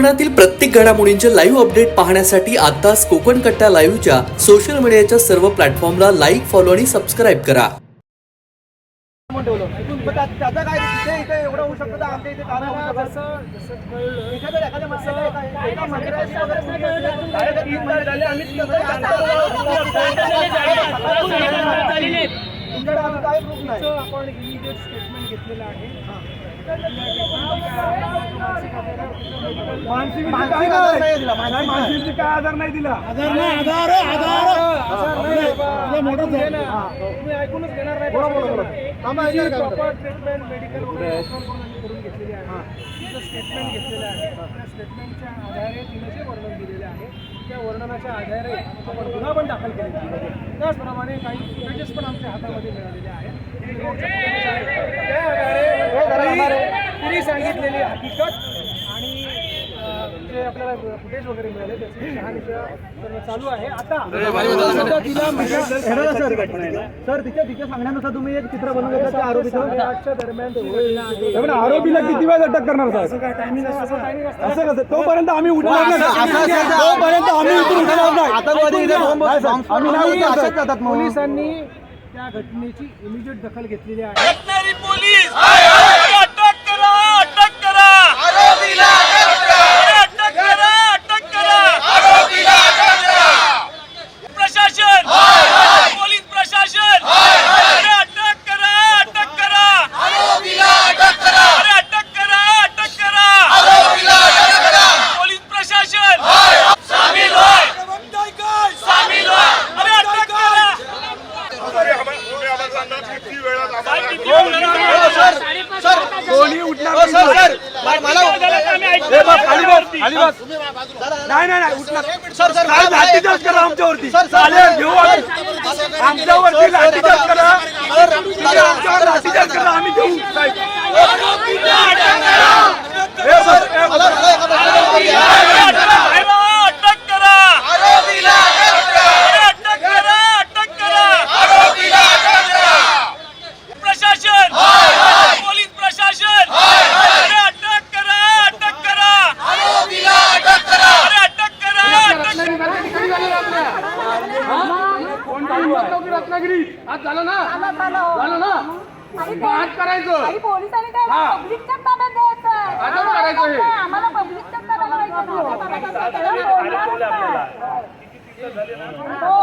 कोकणातील प्रत्येक घडामोडींचे लाईव्ह अपडेट पाहण्यासाठी आताच कोकण कट्टा लाईव्हच्या सोशल मीडियाच्या सर्व प्लॅटफॉर्मला लाईक फॉलो आणि सबस्क्राईब करा. आपण इमिडिएट स्टेटमेंट घेतलेलं आहे मानसिक मानसिक आधार नाही दिला मानसिक नाही. काय आधार नाही दिला. आधार नाही आधार आधार. तुम्ही ऐकूनच घेणार नाही. प्रॉपर ट्रीटमेंट मेडिकल करून घेतलेली आहे. तिचं स्टेटमेंट घेतलेलं आहे. त्या स्टेटमेंटच्या आधारे तिनं जे वर्णन दिलेले आहे त्या वर्णनाच्या आधारे आपण गुन्हा पण दाखल केलेला आहे. त्याचप्रमाणे काही फुटेजेस पण आमच्या हातामध्ये मिळालेले आहेत. त्या आधारे तिने- तिने सांगितलेली हकीकत आपल्याला फुटेज वगैरे मिळाले त्याची शहानिशा करणं चालू आहे. आता सध्या तिला माझ्या हे बघा सर सर तिच्या तिच्या सांगण्यानुसार तुम्ही एक चित्र त्या आरोपीचं. दरम्यान आहे. आरोपीला किती वेळ अटक करणार साहेब असं टायमिंग कसं? तोपर्यंत आम्ही उठणार नाही. तोपर्यंत आम्ही इथून उठणार नाही. पोलिसांनी त्या घटनेची इमिजिएट दखल घेतलेली आहे रत्नागिरी पोलीस अटक करा अटक करा आरोपीला अटक करा अटक करा आरोपीला अटक करा प्रशासन पोलीस प्रशासन अरे अटक करा अटक करा आरोपीला अटक करा अरे अटक करा अटक करा आरोपीला अटक करा पोलीस प्रशासन सामील व्हा सामील व्हा अरे अटक करा कोणी उठणार नाही, साहेब. ए, बस, खाली बस. नाही नाही नाही उठणार साहेब, लाठीचार्ज करा आमच्यावरती चालेल घेऊ आम्ही आमच्यावरती लाठीचार्ज करा आमच्यावर लाठीचार्ज करा आम्ही घेऊ साहेब ए, बस, ए, बस. अटक करा आरोपीला अटक करा अटक करा आरोपीला अटक करा प्रशासन पोलीस प्रशासन अरे अटक करा अटक करा आरोपीला अटक करा अरे अटक करा अटक रत्नागिरी आज झालं ना झालं ना आज करायचं आणि पोलिसांनी काय पब्लिकच्या ताब्यात द्यायचं आजच करायचं हे. आम्हाला पब्लिकच्या ताब्यात द्यायचं त्याला बोलणारच नाही. हो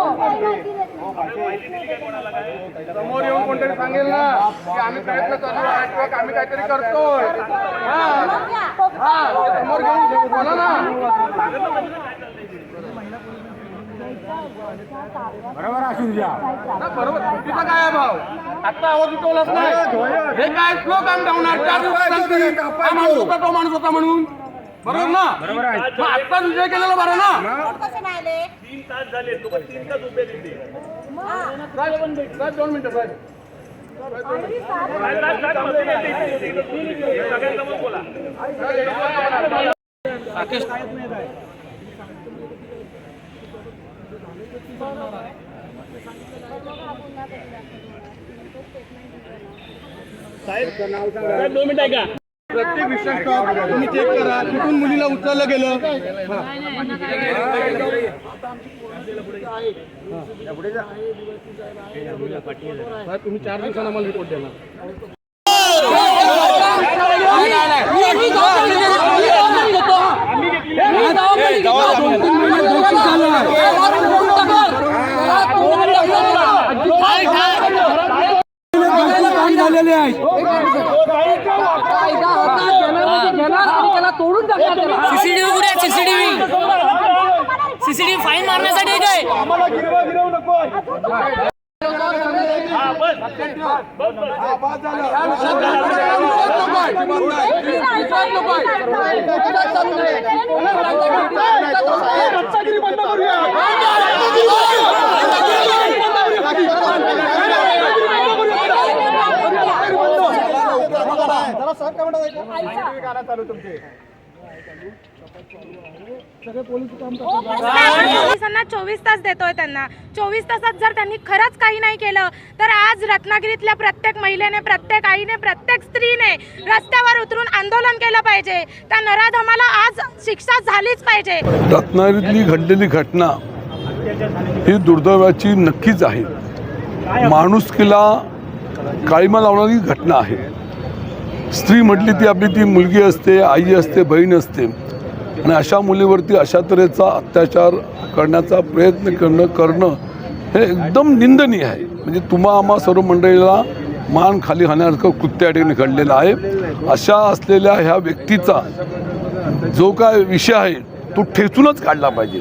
समोर येऊन कोणतरी सांगेल ना की आम्ही प्रयत्न चालू आहे किंवा आम्ही काहीतरी करतोय हा हा समोर घेऊन बोला ना बरोबर असू द्या ना बरोबर. चुकीचा काय आहे भाऊ आता आवाज उठवलाच नाही? हे काय स्लो काम ठेवणार चार हा माणूस होता तो माणूस होता म्हणून. बरोबर ना? बरोबर आहे. आत्ताच विजय केलेला बरं ना? कसे नाही आले साहेब दोन मिनिटं साहेब प्रत्येक स्टॉप तुम्ही चेक करा. कुठून मुलीला उचललं गेलं. तुम्ही चार दिवसांना मला रिपोर्ट देणार झालेले आहेत सीसीटीव्ही कुठे आहे सीसीटीव्ही सीसीटीव्ही फाईन मारण्यासाठी आहे काय? आम्हाला गिरवा गिरवू नको. रत्नागिरी बंद करूया सर काय म्हणतात पोलिसांना चोवीस तास देतोय त्यांना. चोवीस तासात जर त्यांनी खरंच काही नाही केलं तर आज रत्नागिरीतल्या प्रत्येक महिलेने प्रत्येक आईने प्रत्येक स्त्रीने रस्त्यावर उतरून आंदोलन केलं पाहिजे. त्या नराधमाला आज शिक्षा झालीच पाहिजे. रत्नागिरीतली घडलेली घटना ही दुर्दैवाची नक्कीच आहे. माणुसकीला काळीमा लावणारी घटना आहे. स्त्री म्हटली ती आपली ती मुलगी असते आई असते बहीण असते. आणि अशा मुलीवरती अशा तऱ्हेचा अत्याचार करण्याचा प्रयत्न करणं करणं हे एकदम निंदनीय आहे. म्हणजे तुम्हा आम्हा सर्व मंडळीला मान खाली घालण्यासारखं कृत्य या ठिकाणी घडलेलं आहे. अशा असलेल्या ह्या व्यक्तीचा जो काय विषय आहे तो ठेचूनच काढला पाहिजे.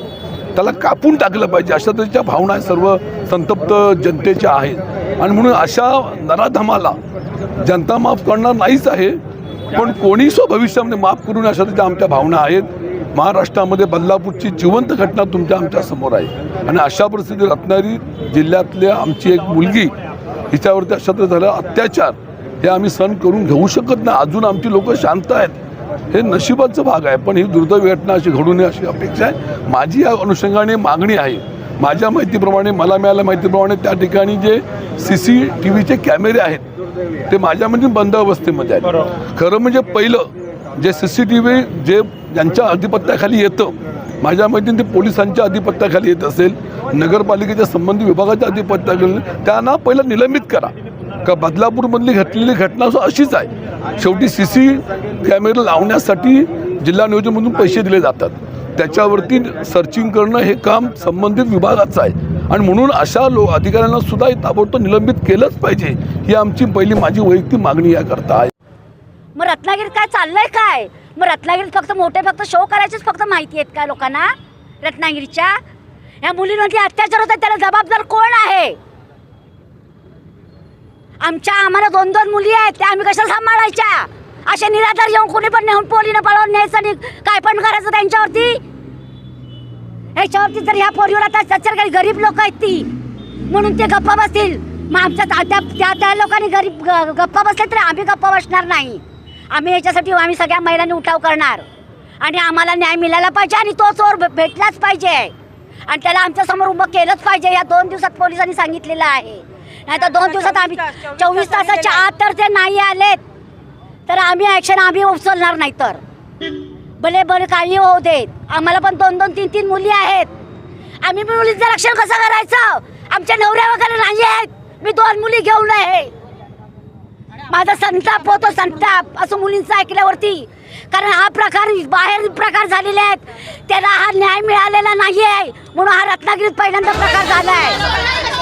त्याला कापून टाकलं पाहिजे. अशा तऱ्हेच्या भावना सर्व संतप्त जनतेच्या आहेत. आणि म्हणून अशा नराधमाला जनता माफ करणार नाहीच आहे. पण कोणी भविष्यामध्ये माफ करून अशा त्या आमच्या भावना आहेत. महाराष्ट्रामध्ये बदलापूरची जिवंत घटना तुमच्या आमच्यासमोर आहे. आणि अशा परिस्थितीत रत्नागिरी जिल्ह्यातल्या आमची एक मुलगी हिच्यावरती अशा झालं अत्याचार हे आम्ही सहन करून घेऊ शकत नाही. अजून आमची लोक शांत आहेत. हे नशिबाचं भाग आहे पण ही दुर्दैवी घटना अशी घडू नये अशी अपेक्षा आहे. माझी या अनुषंगाने मागणी आहे. माझ्या माहितीप्रमाणे मला मिळाल्या माहितीप्रमाणे त्या ठिकाणी जे सी सी टी व्हीचे कॅमेरे आहेत ते माझ्या म्हणजे बंद अवस्थेमध्ये आहेत. खरं म्हणजे पहिलं जे C C T V J ज्यांच्या अधिपत्याखाली येतं माझ्या माहितीने ते पोलिसांच्या अधिपत्याखाली येत असेल नगरपालिकेच्या संबंधित विभागाच्या अधिपत्याखाली त्यांना पहिलं निलंबित करा. का बदलापूरमधली घडलेली घटना अशीच आहे. शेवटी सी सी कॅमेरे लावण्यासाठी जिल्हा नियोजनमधून पैसे दिले जातात. त्याच्यावरती सर्चिंग करणं हे काम संबंधित विभागाचं आहे. आणि म्हणून अशा लो अधिकाऱ्यांना सुद्धा ताबडतोब निलंबित केलंच पाहिजे ही आमची पहिली माझी वैयक्तिक मागणी याकरता आहे. मग रत्नागिरीत काय चाललंय काय? मग रत्नागिरीत फक्त मोठे फक्त शो करायचेच फक्त माहिती आहेत का लोकांना? रत्नागिरीच्या? ह्या मुलींवरती अत्याचार होतात त्याला जबाबदार कोण आहे? आमच्या आम्हाला दोन दोन मुली आहेत त्या आम्ही कशा सांभाळायच्या? असे निराधार येऊन कोणी पण नेऊन पोलीनं पळवून न्यायचं आणि काय पण करायचं त्यांच्यावरती? ह्याच्यावरती जर ह्या पोरीवर आता सच्चर काही गरीब लोक आहेत ती म्हणून ते गप्पा बसतील. मग आमच्या त्या त्या- लोकांनी गरीब गप्पा बसले तरी आम्ही गप्पा बसणार नाही. आम्ही याच्यासाठी आम्ही सगळ्या महिलांनी उठाव करणार. आणि आम्हाला न्याय मिळाला पाहिजे आणि तो चोर भेटलाच पाहिजे. आणि त्याला आमच्यासमोर उभं केलंच पाहिजे. या दोन दिवसात पोलिसांनी सांगितलेलं आहे. नाही तर दोन दिवसात आम्ही चोवीस तासाच्या आत तर ते नाही आलेत. तर आम्ही ॲक्शन आम्ही उचलणार नाही तर. भले बरं काही होऊ देत. आम्हाला पण दोन दोन तीन तीन मुली आहेत. आम्ही मुलींचं रक्षण कसं करायचं? आमच्या नवऱ्या वगैरे नाही आहेत. मी दोन मुली घेऊन आहे. माझा संताप होतो संताप असं मुलींचं ऐकल्यावरती. कारण हा प्रकार बाहेर प्रकार झालेले आहेत. त्याला हा न्याय मिळालेला नाही आहे म्हणून हा रत्नागिरीत पहिल्यांदा प्रकार झाला आहे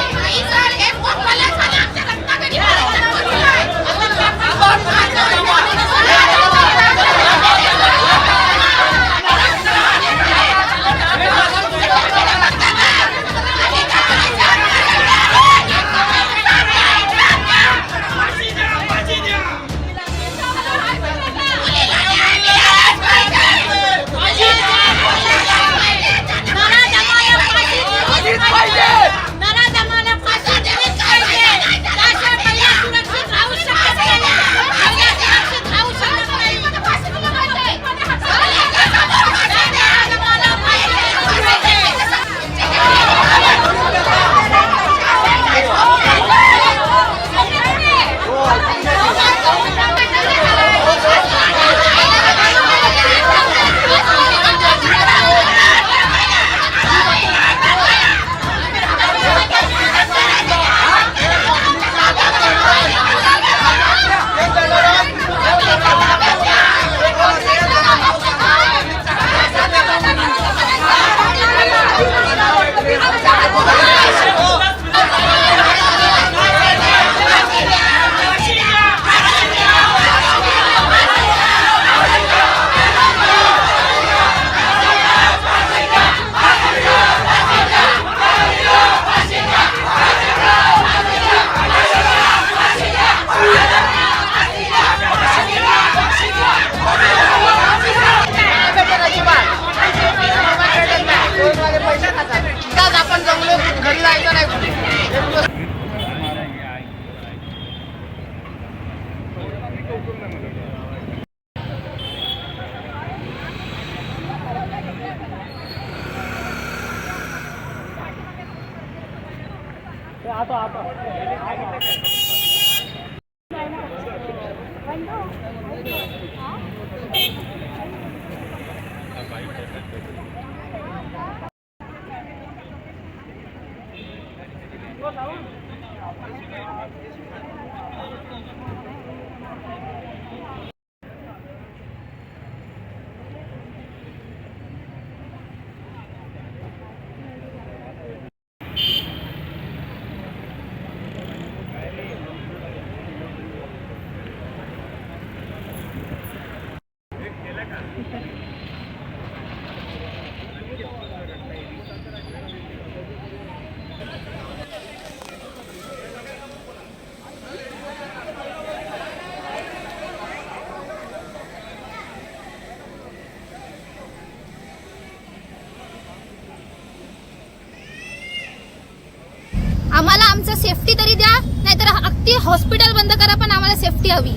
हॉस्पिटल बंद करा पण आम्हाला सेफ्टी हवी.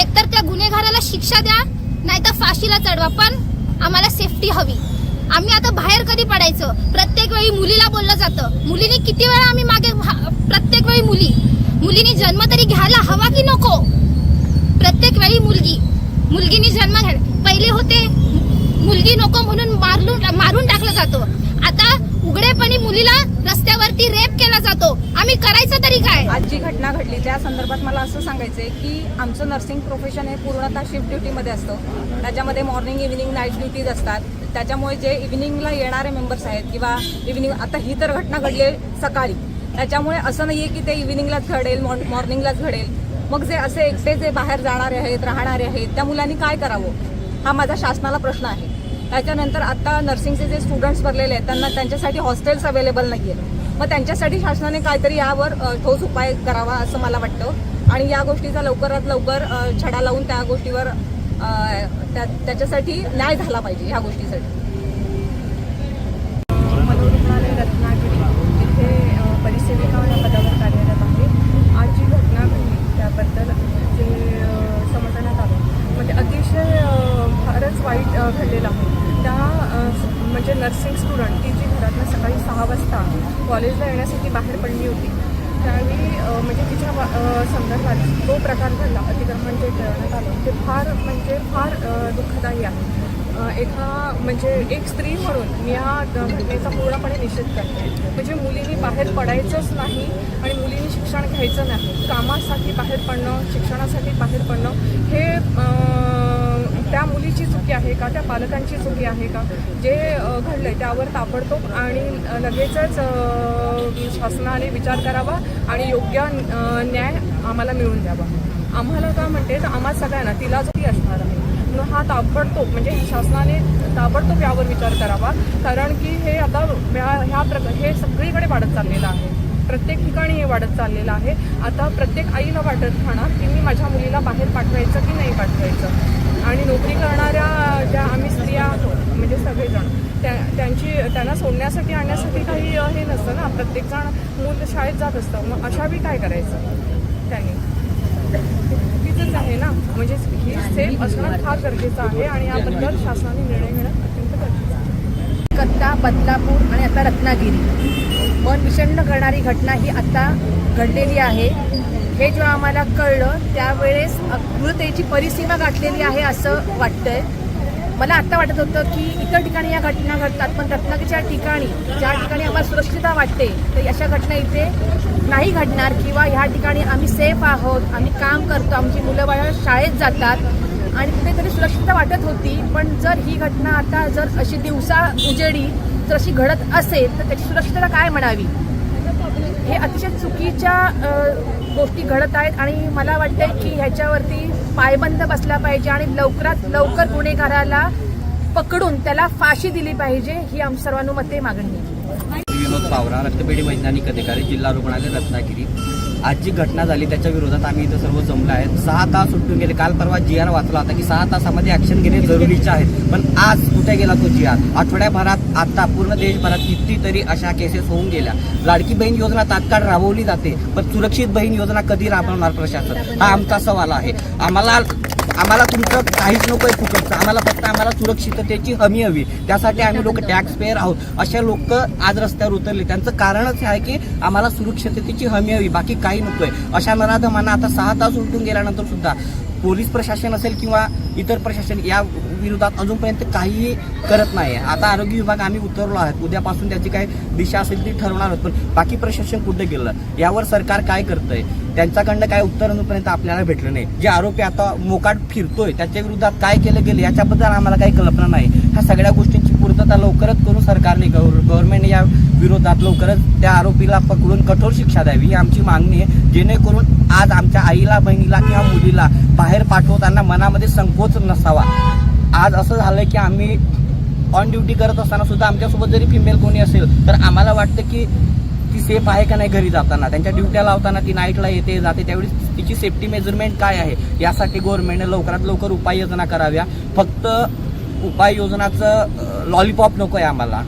एकतर त्या गुन्हेगाराला शिक्षा द्या नाहीतर फाशीला चढवा पण आम्हाला सेफ्टी हवी. आम्ही आता बाहेर कधी पडायचं? प्रत्येक वेळी मुलीला बोललं जातं. मुलीने किती वेळा आम्ही मागे प्रत्येक वेळी मुली. मुलीने जन्म तरी घ्यायला हवा की नको? प्रत्येक वेळी मुलगी. मुलगीने जन्म घ्या. पहिले होते मुलगी नको म्हणून मारून मारून टाकलं जातो. आता उघडेपणी मुलीला रस्त्यावरती रेप केला जातो. आम्ही करायचं तरी काय? घेतली त्या संदर्भात मला असं सांगायचं आहे की आमचं नर्सिंग प्रोफेशन हे पूर्णतः शिफ्ट ड्युटीमध्ये असतं. त्याच्यामध्ये मॉर्निंग इव्हिनिंग नाईट ड्युटीज असतात. त्याच्यामुळे जे इव्हिनिंगला येणारे मेंबर्स आहेत किंवा इव्हिनिंग आता ही तर घटना घडली आहे सकाळी. त्याच्यामुळे असं नाही आहे की ते इव्हिनिंगलाच घडेल मॉर्निंगलाच घडेल. मग जे असे एकटे जे बाहेर जाणारे आहेत राहणारे आहेत त्या मुलांनी काय करावं? हा माझा शासनाला प्रश्न आहे. त्याच्यानंतर आता नर्सिंगचे जे स्टुडंट्स भरलेले आहेत त्यांना त्यांच्यासाठी हॉस्टेल्स अवेलेबल नाही आहे मग त्यांच्यासाठी शासनाने काहीतरी यावर ठोस उपाय करावा असं मला वाटतं. आणि या गोष्टीचा लवकरात लवकर छडा लावून त्या गोष्टीवर त्या- त्याच्यासाठी न्याय झाला पाहिजे ह्या गोष्टीसाठी मनोरुग्णालय रत्नागिरी इथे अ, परिसेविका या पदावर कार्यरत आहे आज जी घटना घडली त्याबद्दल जे अ, समजण्यात आलं म्हणजे अतिशय अ, फारच वाईट अ, घडलेलं आहे त्या अ, स- म्हणजे नर्सिंग स्टुडंट ती जी घरातनं सकाळी सहा वाजता कॉलेजला येण्यासाठी बाहेर पडली होती त्यावेळी अ, म्हणजे तिच्या संदर्भात जो प्रकार घडला अतिक्रमण जे करण्यात आलं ते फार म्हणजे फार दुःखदायी आहे. एका म्हणजे एक स्त्री म्हणून मी या घटनेचा पूर्णपणे निषेध करते. म्हणजे मुलींनी बाहेर पडायचंच नाही आणि मुलींनी शिक्षण घ्यायचं नाही. कामासाठी बाहेर पडणं शिक्षणासाठी बाहेर पडणं हे त्या मुलीची चुकी आहे का? त्या पालकांची चुकी आहे का? जे घडलं घडलंय त्यावर ताबडतोब आणि लगेचच शासनाने विचार करावा आणि योग्य न्याय आम्हाला मिळून द्यावा. आम्हाला काय म्हणते तर आम्हा सगळ्यांना तिला जरी असणार आहे. म्हणून हा ताबडतोब म्हणजे शासनाने ताबडतोब यावर विचार करावा. कारण की हे आता ह्या ह्या प्रकार हे सगळीकडे वाढत चाललेलं आहे. प्रत्येक ठिकाणी हे वाढत चाललेलं आहे. आता प्रत्येक आईला वाटत राहणार की मी माझ्या मुलीला बाहेर पाठवायचं की नाही पाठवायचं? आणि नोकरी करणाऱ्या ज्या आम्ही स्त्रिया आहोत म्हणजे सगळेजण त्या त्यांची त्यांना सोडण्यासाठी आणण्यासाठी काही हे नसतं ना. प्रत्येकजण मूल शाळेत जात असतं. मग अशा बी काय करायचं? त्यांनी. चुकीचंच आहे ना. म्हणजे ही सेफ असणं फार गरजेचं आहे आणि याबद्दल शासनाने निर्णय घेणं अत्यंत गरजेचं आहे. कत्ता बदलापूर आणि आता रत्नागिरी. मन विषण्ण करणारी घटना ही आता घडलेली आहे. हे जेव्हा आम्हाला कळलं त्यावेळेस क्रूरतेची परिसीमा गाठलेली आहे असं वाटतंय. मला आता वाटत होतं की इतर ठिकाणी या घटना घडतात पण रत्नागिरीच्या ठिकाणी ज्या ठिकाणी आम्हाला सुरक्षितता वाटते तर अशा घटना इथे नाही घडणार किंवा ह्या ठिकाणी आम्ही सेफ आहोत आम्ही काम करतो आमची मुलं बाळं शाळेत जातात आणि कुठेतरी सुरक्षितता वाटत होती. पण जर ही घटना आता जर अशी दिवसा उजेडी जर अशी घडत असेल तर त्याची सुरक्षितता काय म्हणावी? हे अतिशय चुकीच्या गोष्टी घडत आहेत आणि मला वाटतंय की ह्याच्यावरती पायबंद बसला पाहिजे आणि लवकरात लवकर गुन्हेगाराला पकडून त्याला फाशी दिली पाहिजे ही आम सर्वानुमते मागणी विनोद पावरा रक्तपेढी वैज्ञानिक अधिकारी जिल्हा रुग्णालय रत्नागिरी. आज जी घटना झाली त्याच्या विरोधात आम्ही इथं सर्व जमलो आहेत सहा तास सुटून गेले. काल परवा जी आर वाचला होता की सहा तासामध्ये ऍक्शन घेणे जरुरीचे आहेत पण आज कुठे गेला तो जी आर आठवड्याभरात आता पूर्ण देशभरात कितीतरी अशा केसेस होऊन गेल्या. लाडकी बहीण योजना तात्काळ राबवली जाते पण सुरक्षित बहीण योजना कधी राबवणार प्रशासन? हा आमचा सवाल आहे. आम्हाला आम्हाला तुमचं काहीच नको आहे फुकटचं. आम्हाला फक्त आम्हाला सुरक्षिततेची हमी हवी. त्यासाठी आम्ही लोक टॅक्स पेअर आहोत. असे लोक आज रस्त्यावर उतरले. त्यांचं कारणच हे आहे की आम्हाला सुरक्षिततेची हमी हवी. बाकी काही नको आहे अशा नराधमांना आता सहा तास उलटून गेल्यानंतर सुद्धा पोलीस प्रशासन असेल किंवा इतर प्रशासन या विरोधात अजूनपर्यंत काहीही करत नाही आता आरोग्य विभाग आम्ही उतरलो आहोत. उद्यापासून त्याची काय दिशा असेल ती ठरवणार आहोत. पण बाकी प्रशासन कुठे गेलं? यावर सरकार काय करतंय? त्यांच्याकडनं काय उत्तर अजूनपर्यंत आपल्याला भेटलं नाही. जे आरोपी आता मोकाट फिरतोय त्याच्या विरोधात काय केलं गेलं याच्याबद्दल आम्हाला काही कल्पना नाही. ह्या सगळ्या गोष्टींची पूर्तता लवकरच करून सरकारने गव्हर्नमेंटने या विरोधात लवकरच त्या आरोपीला पकडून कठोर शिक्षा द्यावी ही आमची मागणी आहे. जेणेकरून आज आमच्या आईला बहिणीला किंवा मुलीला बाहेर पाठवताना मनामध्ये संकोच नसावा. आज असं झालंय की आम्ही ऑन ड्युटी करत असताना सुद्धा आमच्यासोबत जरी फिमेल कोणी असेल तर आम्हाला वाटतं की ती सेफ आहे का नाही घरी जाताना? त्यांच्या ड्युट्या लावताना ती नाईटला येते जाते त्यावेळी तिची सेफ्टी मेजरमेंट काय आहे? यासाठी गव्हर्नमेंटने लवकरात लवकर उपाययोजना कराव्या. फक्त उपाययोजनाचं लॉलीपॉप नको आहे आम्हाला.